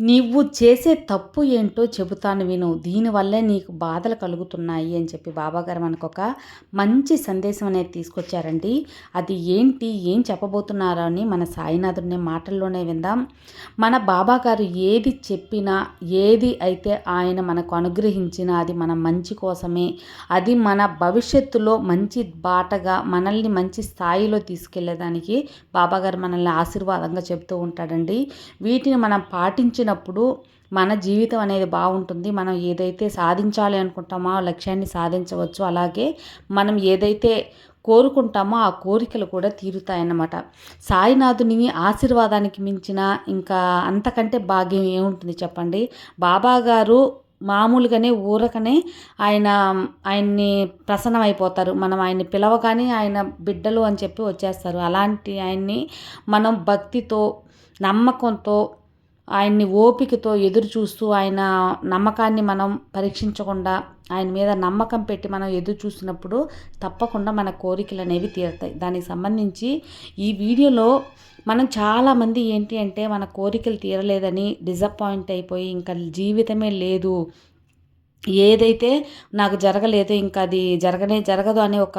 నీవు చేసే తప్పు ఏంటో చెబుతాను విను. దీనివల్లే నీకు బాధలు కలుగుతున్నాయి అని చెప్పి బాబాగారు మనకు ఒక మంచి సందేశం అనేది తీసుకొచ్చారండి. అది ఏంటి? ఏం చెప్పబోతున్నారో అని మన సాయినాథుడిని మాటల్లోనే విందాం. మన బాబాగారు ఏది చెప్పినా ఏది అయితే ఆయన మనకు అనుగ్రహించినా అది మన మంచి కోసమే. అది మన భవిష్యత్తులో మంచి బాటగా మనల్ని మంచి స్థాయిలో తీసుకెళ్ళేదానికి బాబాగారు మనల్ని ఆశీర్వాదంగా చెప్తూ ఉంటాడండి. వీటిని మనం పాటించిన పాటించినప్పుడు మన జీవితం అనేది బాగుంటుంది. మనం ఏదైతే సాధించాలి అనుకుంటామో ఆ లక్ష్యాన్ని సాధించవచ్చు. అలాగే మనం ఏదైతే కోరుకుంటామో ఆ కోరికలు కూడా తీరుతాయన్నమాట. సాయినాథుని ఆశీర్వాదానికి మించిన ఇంకా అంతకంటే భాగ్యం ఏముంటుంది చెప్పండి? బాబా గారు మామూలుగానే ఊరకనే ఆయన ఆయన్ని ప్రసన్నమైపోతారు. మనం ఆయన్ని పిలవగానే ఆయన బిడ్డలు అని చెప్పి వచ్చేస్తారు. అలాంటి ఆయన్ని మనం భక్తితో నమ్మకంతో ఆయన్ని ఓపికతో ఎదురు చూస్తూ ఆయన నమ్మకాన్ని మనం పరీక్షించకుండా ఆయన మీద నమ్మకం పెట్టి మనం ఎదురు చూసినప్పుడు తప్పకుండా మన కోరికలు అనేవి తీరుతాయి. దానికి సంబంధించి ఈ వీడియోలో మనం చాలామంది ఏంటి అంటే మన కోరికలు తీరలేదని డిసప్పాయింట్ అయిపోయి ఇంకా జీవితమే లేదు. ఏదైతే నాకు జరగలేదు ఇంకా అది జరగనే జరగదు అనే ఒక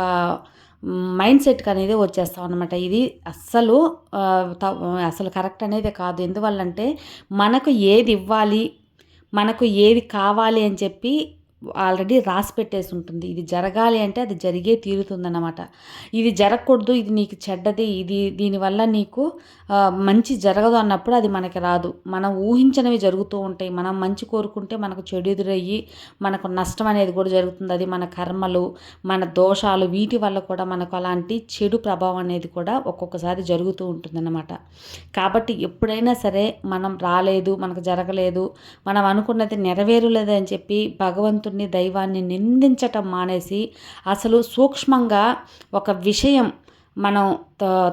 మైండ్ సెట్కి అనేది వచ్చేస్తాం అనమాట ఇది అస్సలు అసలు కరెక్ట్ అనేది కాదు. ఎందువల్లంటే మనకు ఏది ఇవ్వాలి మనకు ఏది కావాలి అని చెప్పి ఆల్రెడీ రాసి పెట్టేసి ఉంటుంది. ఇది జరగాలి అంటే అది జరిగే తీరుతుందన్నమాట. ఇది జరగకూడదు ఇది నీకు చెడ్డది ఇది దీనివల్ల నీకు మంచి జరగదు అన్నప్పుడు అది మనకి రాదు. మనం ఊహించనివి జరుగుతూ ఉంటాయి. మనం మంచి కోరుకుంటే మనకు చెడు ఎదురయ్యి మనకు నష్టం అనేది కూడా జరుగుతుంది. అది మన కర్మలు మన దోషాలు వీటి వల్ల కూడా మనకు అలాంటి చెడు ప్రభావం అనేది కూడా ఒక్కొక్కసారి జరుగుతూ ఉంటుందన్నమాట. కాబట్టి ఎప్పుడైనా సరే మనం రాలేదు మనకు జరగలేదు మనం అనుకున్నది నెరవేరలేదు అని చెప్పి భగవంతుడు భగవంతుడిని దైవాన్ని నిందించటం మానేసి అసలు సూక్ష్మంగా ఒక విషయం మనం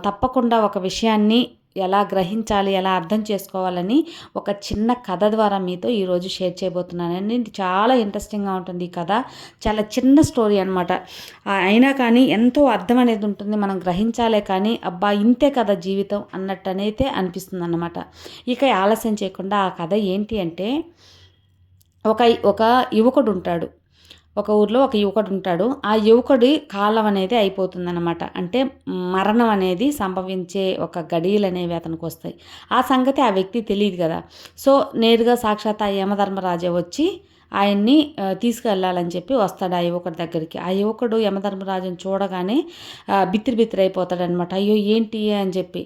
తప్పకుండా ఒక విషయాన్ని ఎలా గ్రహించాలి ఎలా అర్థం చేసుకోవాలని ఒక చిన్న కథ ద్వారా మీతో ఈరోజు షేర్ చేయబోతున్నానండి. చాలా ఇంట్రెస్టింగ్గా ఉంటుంది ఈ కథ. చాలా చిన్న స్టోరీ అనమాట అయినా కానీ ఎంతో అర్థం అనేది ఉంటుంది. మనం గ్రహించాలే కానీ అబ్బా ఇంతే కదా జీవితం అన్నట్టు అనేది అనిపిస్తుంది అన్నమాట ఇక ఆలస్యం చేయకుండా ఆ కథ ఏంటి అంటే ఒక ఒక యువకుడు ఉంటాడు. ఒక ఊర్లో ఒక యువకుడు ఉంటాడు. ఆ యువకుడి కాలం అనేది అయిపోతుందన్నమాట. అంటే మరణం అనేది సంభవించే ఒక గడియలు అనేవి అతనికి వస్తాయి. ఆ సంగతి ఆ వ్యక్తి తెలియదు కదా. సో నేరుగా సాక్షాత్ ఆ యమధర్మరాజే వచ్చి ఆయన్ని తీసుకెళ్ళాలని చెప్పి వస్తాడు ఆ యువకుడి దగ్గరికి. ఆ యువకుడు యమధర్మరాజుని చూడగానే బిత్తిరి బిత్తిరి అయిపోతాడనమాట అయ్యో ఏంటి అని చెప్పి.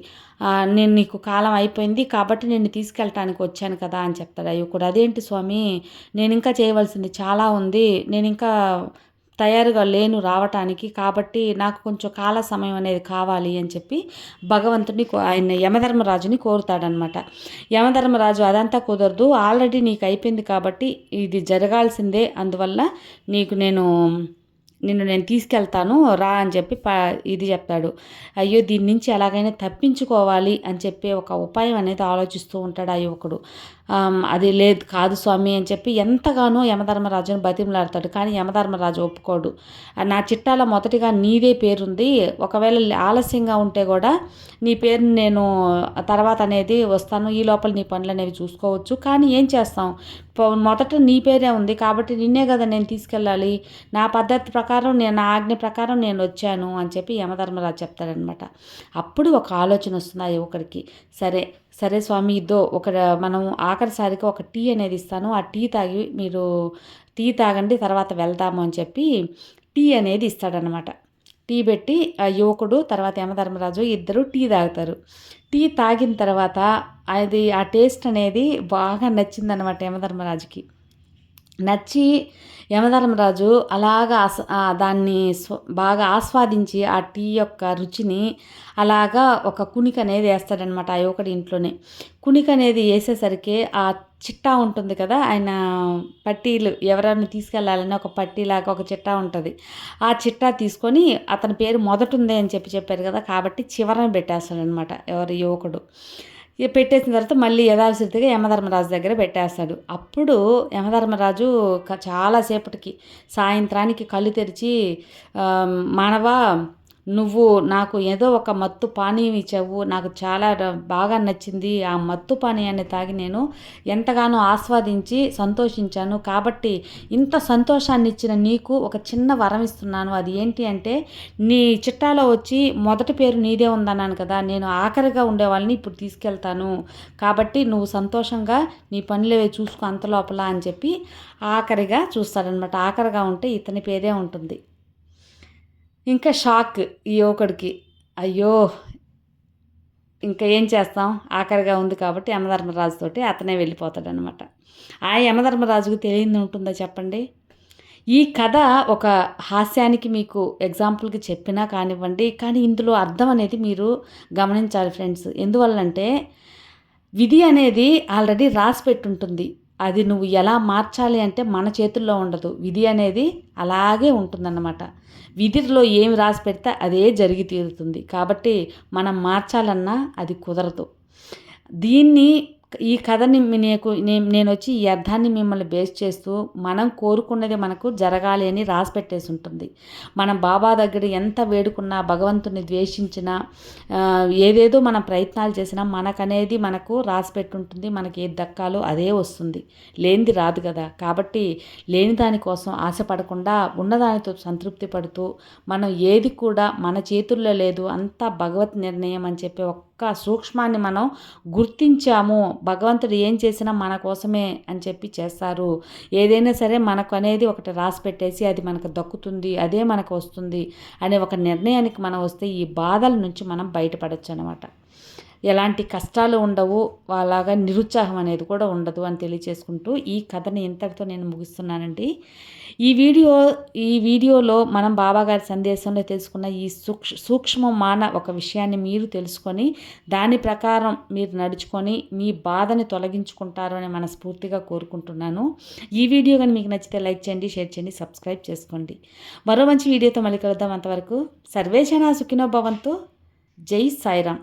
నేను నీకు కాలం అయిపోయింది కాబట్టి నేను తీసుకెళ్ళటానికి వచ్చాను కదా అని చెప్తాడు ఆ యువకుడు. అదేంటి స్వామి? నేను ఇంకా చేయవలసింది చాలా ఉంది. నేను ఇంకా తయారుగా లేను రావటానికి కాబట్టి నాకు కొంచెం కాల సమయం అనేది కావాలి అని చెప్పి భగవంతుని ఆయన యమధర్మరాజుని కోరుతాడనమాట. యమధర్మరాజు అదంతా కుదరదు. ఆల్రెడీ నీకు అయిపోయింది కాబట్టి ఇది జరగాల్సిందే. అందువల్ల నీకు నేను నిన్ను నేను తీసుకెళ్తాను రా అని చెప్పి ప ఇది చెప్తాడు అయ్యో దీని నుంచి ఎలాగైనా తప్పించుకోవాలి అని చెప్పి ఒక ఉపాయం అనేది ఆలోచిస్తూ ఉంటాడు ఆ యువకుడు. అది లేదు కాదు స్వామి అని చెప్పి ఎంతగానో యమధర్మరాజును బతిమలాడతాడు కానీ యమధర్మరాజు ఒప్పుకోడు. నా చిట్టాల మొదటిగా నీదే పేరుంది. ఒకవేళ ఆలస్యంగా ఉంటే కూడా నీ పేరుని నేను తర్వాత అనేది వస్తాను ఈ లోపల నీ పనులు అనేవి చూసుకోవచ్చు. కానీ ఏం చేస్తాం? మొదట నీ పేరే ఉంది కాబట్టి నిన్నే కదా నేను తీసుకెళ్ళాలి. నా పద్ధతి ప్రకారం ప్రకారం నేను నా ఆజ్ఞ ప్రకారం నేను వచ్చాను అని చెప్పి యమధర్మరాజు చెప్తాడనమాట అప్పుడు ఒక ఆలోచన వస్తుంది ఆ యువకుడికి సరే సరే స్వామి ఇదో ఒక మనం ఆఖరిసారికి ఒక టీ అనేది ఇస్తాను. ఆ టీ తాగి మీరు టీ తాగండి తర్వాత వెళ్దాము అని చెప్పి టీ అనేది ఇస్తాడనమాట టీ పెట్టి ఆ యువకుడు తర్వాత యమధర్మరాజు ఇద్దరు టీ తాగుతారు. టీ తాగిన తర్వాత అది ఆ టేస్ట్ అనేది బాగా నచ్చిందనమాట యమధర్మరాజుకి. నచ్చి యమధర్మరాజు అలాగా ఆస్ దాన్ని బాగా ఆస్వాదించి ఆ టీ యొక్క రుచిని అలాగా ఒక కునిక అనేది వేస్తాడనమాట ఆ యువకుడి ఇంట్లోనే. కునిక అనేది వేసేసరికి ఆ చిట్టా ఉంటుంది కదా ఆయన పట్టీలు ఎవరైనా తీసుకెళ్ళాలని ఒక పట్టీలాగా ఒక చిట్టా ఉంటుంది. ఆ చిట్టా తీసుకొని అతని పేరు మొదట ఉంది అని చెప్పి చెప్పారు కదా కాబట్టి చివరన పెట్టేస్తాడనమాట ఎవరి ఎవరు యువకుడు. ఇక పెట్టేసిన తర్వాత మళ్ళీ యథాశక్తిగా యమధర్మరాజు దగ్గర పెట్టేస్తాడు. అప్పుడు యమధర్మరాజు చాలాసేపటికి సాయంత్రానికి కళ్ళు తెరిచి మానవ నువ్వు నాకు ఏదో ఒక మత్తు పానీయం ఇచ్చావు నాకు చాలా బాగా నచ్చింది ఆ మత్తు పానీయాన్ని తాగి నేను ఎంతగానో ఆస్వాదించి సంతోషించాను. కాబట్టి ఇంత సంతోషాన్ని ఇచ్చిన నీకు ఒక చిన్న వరం ఇస్తున్నాను. అది ఏంటి అంటే నీ చిట్టాలో వచ్చి మొదటి పేరు నీదే ఉందన్నాను కదా నేను ఆఖరిగా ఉండే వాళ్ళని ఇప్పుడు తీసుకెళ్తాను. కాబట్టి నువ్వు సంతోషంగా నీ పనులేవే చూసుకో అంత లోపల అని చెప్పి ఆఖరిగా చూస్తాడనమాట ఆఖరిగా ఉంటే ఇతని పేరే ఉంటుంది. ఇంకా షాక్ ఈ యువకుడికి. అయ్యో ఇంకా ఏం చేస్తాం? ఆఖరిగా ఉంది కాబట్టి యమధర్మరాజుతోటి అతనే వెళ్ళిపోతాడనమాట ఆ యమధర్మరాజుకు తెలియంది ఉంటుందా చెప్పండి? ఈ కథ ఒక హాస్యానికి మీకు ఎగ్జాంపుల్కి చెప్పినా కానివ్వండి కానీ ఇందులో అర్థం అనేది మీరు గమనించాలి ఫ్రెండ్స్. ఎందువల్లంటే విధి అనేది ఆల్రెడీ రాసి పెట్టుంటుంది. అది నువ్వు ఎలా మార్చాలి అంటే మన చేతుల్లో ఉండదు. విధి అనేది అలాగే ఉంటుందన్నమాట. విధిలో ఏమి రాసి పెడితే అదే జరిగి తీరుతుంది. కాబట్టి మనం మార్చాలన్నా అది కుదరదు. దీన్ని ఈ కథని నీకు నేను నేను వచ్చి ఈ అర్థాన్ని మిమ్మల్ని బేస్ చేస్తూ మనం కోరుకున్నది మనకు జరగాలి అని రాసి పెట్టేసి ఉంటుంది మనం బాబా దగ్గర ఎంత వేడుకున్నా భగవంతుని ద్వేషించినా ఏదేదో మనం ప్రయత్నాలు చేసినా మనకనేది మనకు రాసి పెట్టుంటుంది. మనకి ఏది దక్కాలో అదే వస్తుంది. లేనిది రాదు కదా. కాబట్టి లేని దానికోసం ఆశపడకుండా ఉన్నదానితో సంతృప్తి పడుతూ మనం ఏది కూడా మన చేతుల్లో లేదు అంతా భగవత్ నిర్ణయం అని చెప్పి ఒక్క సూక్ష్మాన్ని మనం గుర్తించాము. భగవంతుడు ఏం చేసినా మన కోసమే అని చెప్పి చేస్తారు. ఏదైనా సరే మనకు అనేది ఒకటి రాసి పెట్టేసి అది మనకు దక్కుతుంది అదే మనకు వస్తుంది అనే ఒక నిర్ణయానికి మనం వస్తే ఈ బాధల నుంచి మనం బయటపడచ్చు అనమాట ఎలాంటి కష్టాలు ఉండవు అలాగా నిరుత్సాహం అనేది కూడా ఉండదు అని తెలియచేసుకుంటూ ఈ కథని ఇంతటితో నేను ముగిస్తున్నానండి. ఈ వీడియో ఈ వీడియోలో మనం బాబాగారి సందేశంలో తెలుసుకున్న ఈ సూక్ష సూక్ష్మమాన ఒక విషయాన్ని మీరు తెలుసుకొని దాని ప్రకారం మీరు నడుచుకొని మీ బాధని తొలగించుకుంటారు అని మనస్ఫూర్తిగా కోరుకుంటున్నాను. ఈ వీడియో కానీ మీకు నచ్చితే లైక్ చేయండి షేర్ చేయండి సబ్స్క్రైబ్ చేసుకోండి. మరో మంచి వీడియోతో మళ్ళీ కలుద్దాం అంతవరకు. సర్వేజన సుఖినో భవంతు. జై సాయిరామ్.